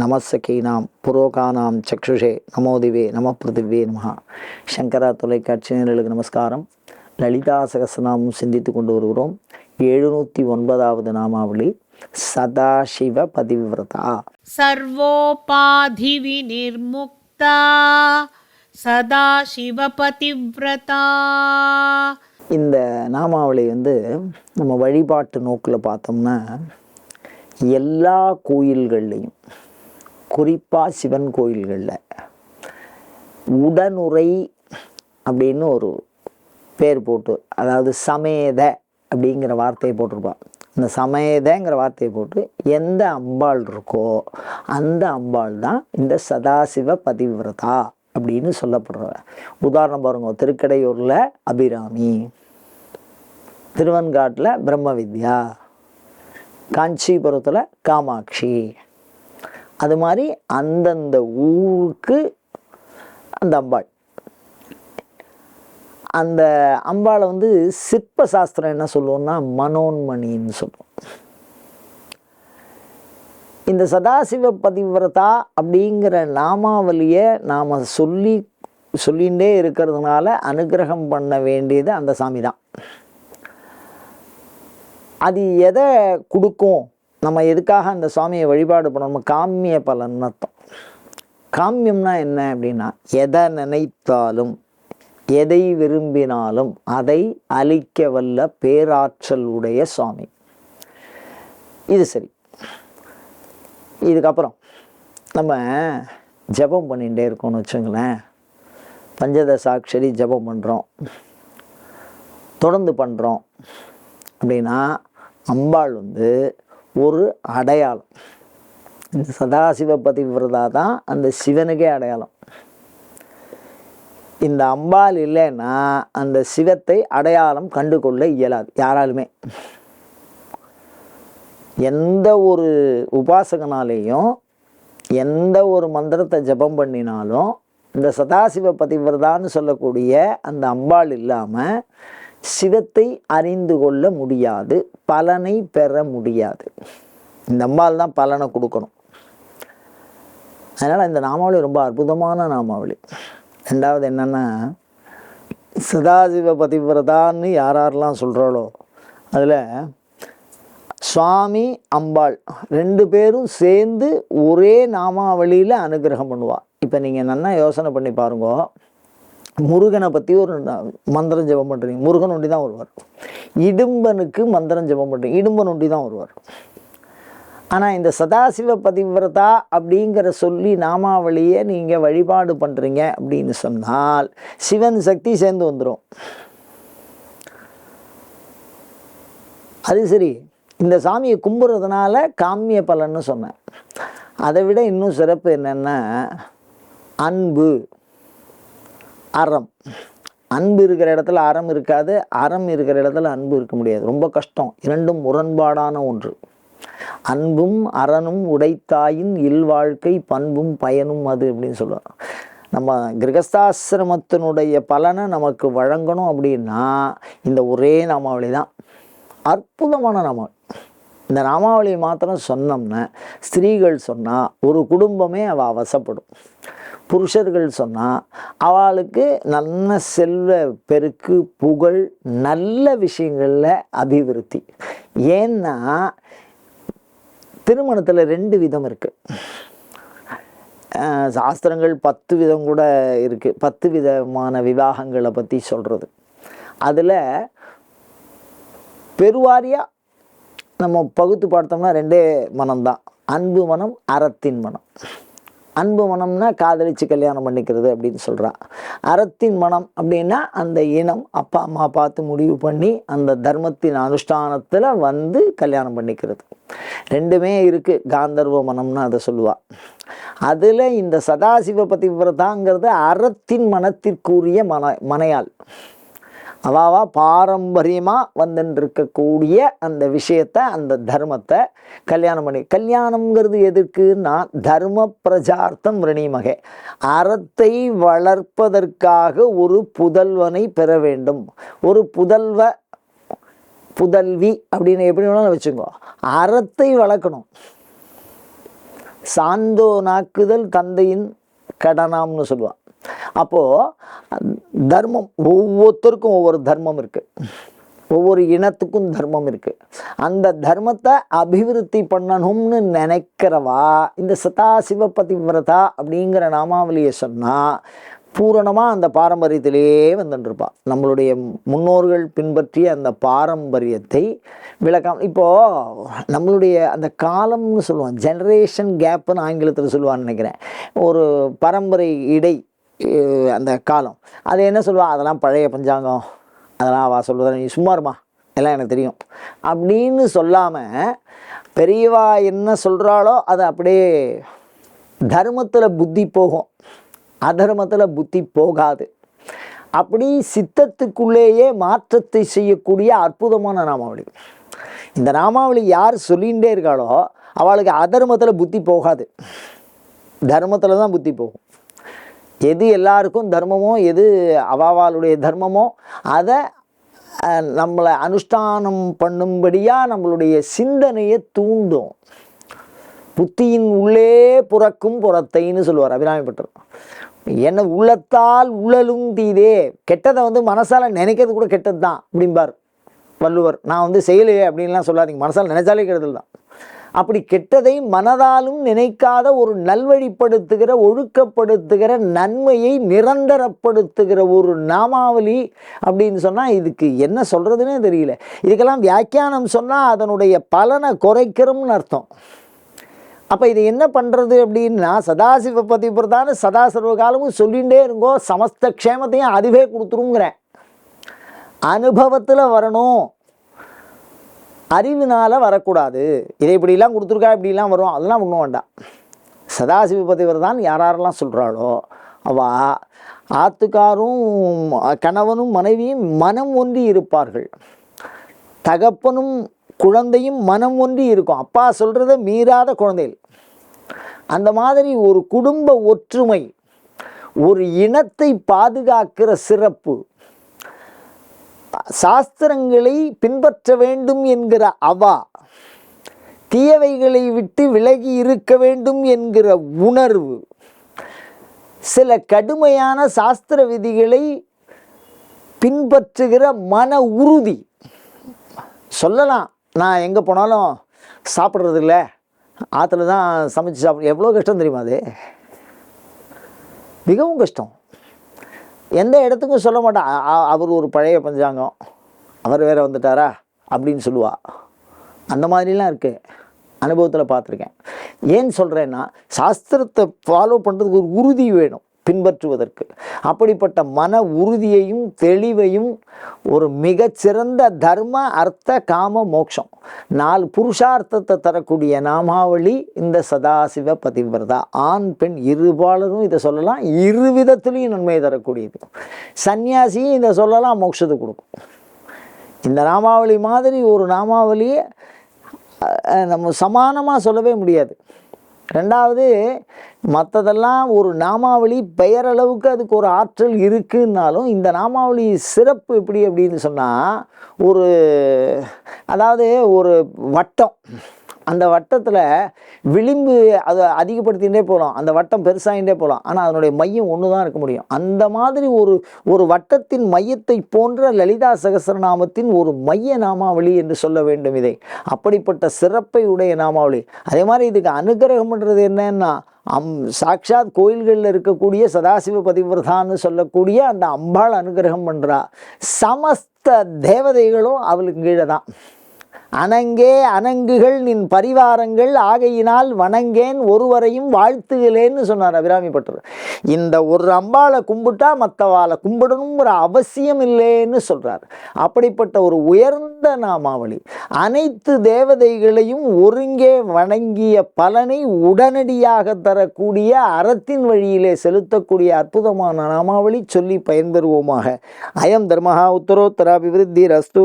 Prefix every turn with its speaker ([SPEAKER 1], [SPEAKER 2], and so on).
[SPEAKER 1] நமசகீனாம் புரோகானாம் சக்ஷுஷே. நமோதிவே நம பிருத்திவே நமஹா. சங்கரா தொலைக்காட்சி நேரலுக்கு நமஸ்காரம். லலிதா சகசநாமம் சிந்தித்து கொண்டு வருகிறோம். எழுநூற்றி ஒன்பதாவது நாமாவளி சதாசிவ பதிவிரதா
[SPEAKER 2] சர்வோபாதி வினிர்முக்தா சதாசிவ பதிவிரதா
[SPEAKER 1] இந்த நாமாவளி வந்து நம்ம வழிபாட்டு நோக்கில் பார்த்தோம்னா எல்லா கோயில்கள்லையும் குறிப்பாக சிவன் கோயில்களில். உடனுரை அப்படின்னு ஒரு பேர் போட்டு அதாவது சமேத அப்படிங்கிற வார்த்தையை போட்டிருப்பான். இந்த சமேதங்கிற வார்த்தையை போட்டு எந்த அம்பாள் இருக்கோ அந்த அம்பாள் தான் இந்த சதாசிவ பதிவிரதா அப்படின்னு சொல்லப்படுற உதாரணம் பாருங்க திருக்கடையூரில் அபிராமி திருவன்காட்டில் பிரம்ம வித்யா காஞ்சிபுரத்தில் காமாட்சி. அது மாதிரி அந்தந்த ஊருக்கு அந்த அம்பாள். அந்த அம்பாளை வந்து சிற்ப சாஸ்திரம் என்ன சொல்லுவோம்னா மனோன்மணின்னு சொல்லுவோம் இந்த சதாசிவ பதிவிரதா அப்படிங்கிற நாமாவலியை நாம் சொல்லி சொல்லிகிட்டே இருக்கிறதுனால அனுகிரகம் பண்ண வேண்டியது அந்த சாமி தான் அது எதை கொடுக்கும்? நம்ம எதுக்காக அந்த சுவாமியை வழிபாடு பண்ணணும் காமிய பலன் அர்த்தம் காமியம்னா என்ன அப்படின்னா எதை நினைத்தாலும் எதை விரும்பினாலும் அதை அழிக்க வல்ல பேராற்றல் உடைய சுவாமி இது சரி. இதுக்கப்புறம் நம்ம ஜெபம் பண்ணிகிட்டே இருக்கோம்னு வச்சுங்களேன். பஞ்சதசாட்சரி ஜெபம் பண்ணுறோம் தொடர்ந்து பண்ணுறோம் அப்படின்னா அம்பாள் வந்து ஒரு அடையாளம். இந்த சதாசிவ பதிவிரதா தான் அந்த சிவனுக்கே அடையாளம். இந்த அம்பாள் இல்லைன்னா அந்த சிவத்தை அடையாளம் கண்டு கொள்ள இயலாது யாராலுமே. எந்த ஒரு உபாசகனாலேயும் எந்த ஒரு மந்திரத்தை ஜபம் பண்ணினாலும் இந்த சதாசிவ பதிவிரதான்னு சொல்லக்கூடிய அந்த அம்பாள் இல்லாமல் சிவத்தை அறிந்து கொள்ள முடியாது பலனை பெற முடியாது. இந்த அம்பாள் தான் பலனை கொடுக்கணும். அதனால் இந்த நாமாவளி ரொம்ப அற்புதமான நாமாவளி. ரெண்டாவது என்னென்னா சதாசிவ பதிவிரதான்னு யார் யாரெல்லாம் சொல்கிறாளோ அதில் சுவாமி அம்பாள் ரெண்டு பேரும் சேர்ந்து ஒரே நாமாவளியில் அனுகிரகம் பண்ணுவாள் இப்போ நீங்கள் நல்லா யோசனை பண்ணி பாருங்க முருகனை பற்றி ஒரு மந்திரம் ஜெபம் பண்ணுறீங்க முருகன் ஒண்டி தான் வருவார். இடும்பனுக்கு மந்திரம் ஜெபம் பண்ணுறீங்க இடும்பன் ஒண்டி தான் வருவார். ஆனால் இந்த சதாசிவ பதிவிரதா அப்படிங்கிற சொல்லி நாமாவளியை நீங்கள் வழிபாடு பண்ணுறீங்க அப்படின்னு சொன்னால் சிவன் சக்தி சேர்ந்து வந்துடும் அது சரி. இந்த சாமியை கும்பிட்றதுனால காமிய பலன்னு சொன்னேன். அதை விட இன்னும் சிறப்பு என்னென்னா அன்பு. அறம். அன்பு இருக்கிற இடத்துல அறம் இருக்காது அறம் இருக்கிற இடத்துல அன்பு இருக்க முடியாது. ரொம்ப கஷ்டம். இரண்டும் முரண்பாடான ஒன்று. அன்பும் அறனும் உடைத்தாயின் இல்வாழ்க்கை பண்பும் பயனும் அது அப்படின்னு சொல்லுவார் நம்ம கிரகஸ்தாசிரமத்தினுடைய பலனை நமக்கு வழங்கணும் அப்படின்னா இந்த ஒரே நாமாவளி தான் அற்புதமான நாமாவளி. இந்த நாமாவளி மாத்திரம் சொன்னோம்னா ஸ்திரீகள் சொன்னால் ஒரு குடும்பமே அவள் அவசப்படும். புருஷர்கள் சொன்னால் அவளுக்கு நல்ல செல்வ பெருக்கு புகழ் நல்ல விஷயங்களில் அபிவிருத்தி. ஏன்னா திருமணத்தில் ரெண்டு விதம் இருக்குது சாஸ்திரங்கள் பத்து விதம் கூட இருக்குது பத்து விதமான விவாகங்களை பற்றி சொல்கிறது அதில் பெருவாரியாக நம்ம பகுத்து பார்த்தோம்னா ரெண்டே மனம்தான். அன்பு மனம் அறத்தின் மனம். அன்பு மனம்னா காதலிச்சு கல்யாணம் பண்ணிக்கிறது அப்படின்னு சொல்கிறான் அறத்தின் மனம் அப்படின்னா அந்த இனம் அப்பா அம்மா பார்த்து முடிவு பண்ணி அந்த தர்மத்தின் அனுஷ்டானத்தில் வந்து கல்யாணம் பண்ணிக்கிறது. ரெண்டுமே இருக்குது காந்தர்வ மனம்னு அதை சொல்லுவாள் அதில் இந்த சதாசிவ பதிவிரதாங்கிறது அறத்தின் மனத்திற்குரிய மன மனையாள். அவாவா பாரம்பரியமாக வந்துட்டு இருக்கக்கூடிய அந்த விஷயத்தை அந்த தர்மத்தை கல்யாணம் பண்ணி கல்யாணம்ங்கிறது எதுக்குன்னா தர்ம பிரஜார்த்தம் ரிணிமகை. அறத்தை வளர்ப்பதற்காக ஒரு புதல்வனை பெற வேண்டும். ஒரு புதல்வ புதல்வி அப்படின்னு எப்படி வேணாலும் வச்சுக்கோ. அறத்தை வளர்க்கணும். சாந்தோ நாக்குதல் தந்தையின் கடனாம்னு சொல்லுவான் அப்போது தர்மம் ஒவ்வொருத்தருக்கும் ஒவ்வொரு தர்மம் இருக்குது ஒவ்வொரு இனத்துக்கும் தர்மம் இருக்குது அந்த தர்மத்தை அபிவிருத்தி பண்ணணும்னு நினைக்கிறவா இந்த சதாசிவ பதிவிரதா அப்படிங்கிற நாமாவளியை சொன்னால் பூரணமாக அந்த பாரம்பரியத்திலேயே வந்துட்டுருப்பா நம்மளுடைய முன்னோர்கள் பின்பற்றிய அந்த பாரம்பரியத்தை விளக்கம் இப்போது நம்மளுடைய அந்த காலம்னு சொல்லுவான் ஜெனரேஷன் கேப்புன்னு ஆங்கிலத்தில் சொல்லுவான்னு நினைக்கிறேன். ஒரு பரம்பரை இடை அந்த காலம். அது என்ன சொல்லுவாள் அதெல்லாம் பழைய பஞ்சாங்கம். அதெல்லாம் அவள் சொல்லுவா நீ சும்மாருமா எல்லாம் எனக்கு தெரியும். அப்படின்னு சொல்லாமல் பெரியவா என்ன சொல்கிறாளோ அதை அப்படியே தர்மத்தில் புத்தி போகும். அதர்மத்தில் புத்தி போகாது. அப்படி சித்தத்துக்குள்ளேயே மாற்றத்தை செய்யக்கூடிய அற்புதமான நாமாவளி. இந்த நாமாவளி யார் சொல்லிகிட்டே இருக்காளோ அவளுக்கு அதர்மத்தில் புத்தி போகாது. தர்மத்தில் தான் புத்தி போகும். எது எல்லாருக்கும் தர்மமோ எது அவாவாளுடைய தர்மமோ அதை நம்மளை அனுஷ்டானம் பண்ணும்படியாக நம்மளுடைய சிந்தனையை தூண்டும். புத்தியின் உள்ளே புறக்கும் புறத்தைன்னு சொல்லுவார் அபிராமிப்பட்டர் என்ன உள்ளத்தால் உழலும் தீதே கெட்டதை வந்து மனசால் நினைக்கிறது கூட கெட்டது தான் அப்படிம்பார் வள்ளுவர். நான் வந்து செய்யலையே அப்படின்லாம் சொல்லாதீங்க. மனசால் நினைச்சாலே கெடுதல் தான். அப்படி கெட்டதை மனதாலும் நினைக்காத ஒரு நல்வழிப்படுத்துகிற ஒழுக்கப்படுத்துகிற நன்மையை நிரந்தரப்படுத்துகிற ஒரு நாமாவளி அப்படின்னு சொன்னால் இதுக்கு என்ன சொல்கிறதுனே தெரியல. இதுக்கெல்லாம் வியாக்கியானம் சொன்னால் அதனுடைய பலனை குறைக்கிறோம்னு அர்த்தம். அப்போ இது என்ன பண்ணுறது அப்படின்னா சதாசிவ பதிபிரதான சதா சர்வகாலமும் சொல்லிகிட்டே இருங்கோ சமஸ்த க்ஷேமத்தையும் அதுவே கொடுத்துருங்கிறேன் அனுபவத்தில் வரணும். அறிவினால் வரக்கூடாது. இதை இப்படிலாம் கொடுத்துருக்கா இப்படிலாம் வரும் அதெல்லாம் ஒன்றும் வேண்டாம். சதாசிவ தான் யார் யாரெல்லாம் சொல்கிறாளோ அவா ஆத்துக்காரும் கணவனும் மனைவியும் மனம் ஒன்றி இருப்பார்கள். தகப்பனும் குழந்தையும் மனம் ஒன்றி இருக்கும். அப்பா சொல்கிறத மீறாத குழந்தைகள். அந்த மாதிரி ஒரு குடும்ப ஒற்றுமை ஒரு இனத்தை பாதுகாக்கிற சிறப்பு சாஸ்திரங்களை பின்பற்ற வேண்டும் என்கிற அவா தீயவைகளை விட்டு விலகி இருக்க வேண்டும் என்கிற உணர்வு சில கடுமையான சாஸ்திர விதிகளை பின்பற்றுகிற மன உறுதி. சொல்லலாம் நான் எங்கே போனாலும் சாப்பிட்றது இல்லை ஆற்றுல தான் சமைச்சு சாப்பிட எவ்வளோ கஷ்டம் தெரியுமா அது? மிகவும் கஷ்டம். எந்த இடத்துக்கும் சொல்ல மாட்டான் அவர் ஒரு பழைய பஞ்சாங்கம். அவர் வேற வந்துட்டாரா? அப்படின்னு சொல்லுவா. அந்த மாதிரிலாம் இருக்குது அனுபவத்தில் பார்த்துருக்கேன். ஏன் சொல்கிறேன்னா சாஸ்திரத்தை ஃபாலோ பண்ணுறதுக்கு ஒரு உறுதி வேணும். பின்பற்றுவதற்கு. அப்படிப்பட்ட மன உறுதியையும் தெளிவையும் ஒரு மிகச்சிறந்த தர்ம அர்த்த காம மோட்சம் நாலு புருஷார்த்தத்தை தரக்கூடிய நாமாவளி இந்த சதாசிவ பதிவிரதா. ஆண் பெண் இருபாலரும் இதை சொல்லலாம். இரு விதத்துலேயும் நன்மையை தரக்கூடியது. சன்னியாசியும் இதை சொல்லலாம் மோட்சத்தை கொடுக்கும். இந்த நாமாவளி மாதிரி ஒரு நாமாவளியை நம்ம சமானமாக சொல்லவே முடியாது. ரெண்டாவது மற்றதெல்லாம் ஒரு நாமாவளி பெயரளவுக்கு அதுக்கு ஒரு ஆற்றல் இருக்குன்னாலும் இந்த நாமாவளி சிறப்பு எப்படி அப்படின்னு சொன்னால் ஒரு அதாவது ஒரு வட்டம். அந்த வட்டத்தில் விளிம்பு அதை அதிகப்படுத்திகிட்டே போகலாம். அந்த வட்டம் பெருசாகிட்டே போகலாம். ஆனால் அதனுடைய மையம் ஒன்று தான் இருக்க முடியும். அந்த மாதிரி ஒரு ஒரு வட்டத்தின் மையத்தை போன்ற லலிதா சகசரநாமத்தின் ஒரு மைய நாமாவளி என்று சொல்ல வேண்டும் இதை. அப்படிப்பட்ட சிறப்பை உடைய நாமாவளி. அதே மாதிரி இதுக்கு அனுகிரகம் பண்ணுறது என்னன்னா அம் சாட்சாத் கோயில்களில் இருக்கக்கூடிய சதாசிவ பதிவிரதான்னு சொல்லக்கூடிய அந்த அம்பாள் அனுகிரகம் பண்ணுறா சமஸ்த தேவதைகளும் அவளுக்கு கீழே தான் அனங்கே அனங்குகள் நின் பரிவாரங்கள் ஆகையினால் வணங்கேன் ஒருவரையும் வாழ்த்துகளேன்னு சொன்னார் அபிராமி பட்டர். இந்த ஒரு அம்பாளை கும்பிட்டா மற்றவாளை கும்பிடணுங்கிற அவசியம் இல்லைன்னு சொல்கிறார் அப்படிப்பட்ட ஒரு உயர்ந்த நாமாவளி. அனைத்து தேவதைகளையும் ஒருங்கே வணங்கிய பலனை உடனடியாக தரக்கூடிய அறத்தின் வழியிலே செலுத்தக்கூடிய அற்புதமான நாமாவளி சொல்லி பயன்பெறுவோமாக. அயம் தர்மஹா உத்தரோத்தராபிவிருத்தி ரஸ்து